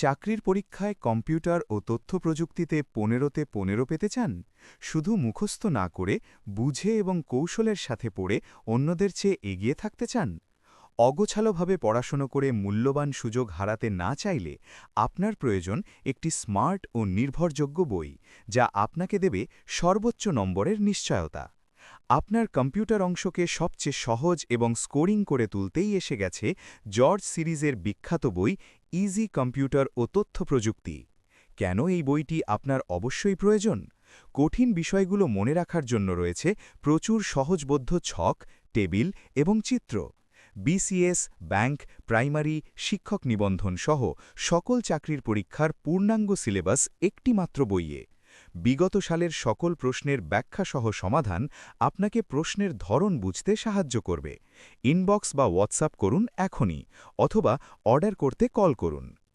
চাকরির পরীক্ষায় কম্পিউটার ও তথ্য প্রযুক্তিতে পনেরোতে পনেরো পেতে চান? শুধু মুখস্থ না করে বুঝে এবং কৌশলের সাথে পড়ে অন্যদের চেয়ে এগিয়ে থাকতে চান? অগোছালোভাবে পড়াশুনো করে মূল্যবান সুযোগ হারাতে না চাইলে আপনার প্রয়োজন একটি স্মার্ট ও নির্ভরযোগ্য বই, যা আপনাকে দেবে সর্বোচ্চ নম্বরের নিশ্চয়তা। আপনার কম্পিউটার অংশকে সবচেয়ে সহজ এবং স্কোরিং করে তুলতেই এসে গেছে জর্জ সিরিজের বিখ্যাত বই ইজি কম্পিউটার ও তথ্য প্রযুক্তি। কেন এই বইটি আপনার অবশ্যই প্রয়োজন? কঠিন বিষয়গুলো মনে রাখার জন্য রয়েছে প্রচুর সহজবোধ্য ছক, টেবিল এবং চিত্র। বিসিএস ব্যাংক, প্রাইমারি, শিক্ষক নিবন্ধন সহ সকল চাকরির পরীক্ষার পূর্ণাঙ্গ সিলেবাস একটিমাত্র বইয়ে। বিগত সালের সকল প্রশ্নের ব্যাখ্যাসহ সমাধান আপনাকে প্রশ্নের ধরন বুঝতে সাহায্য করবে। ইনবক্স বা হোয়াটসঅ্যাপ করুন এখনই অথবা অর্ডার করতে কল করুন।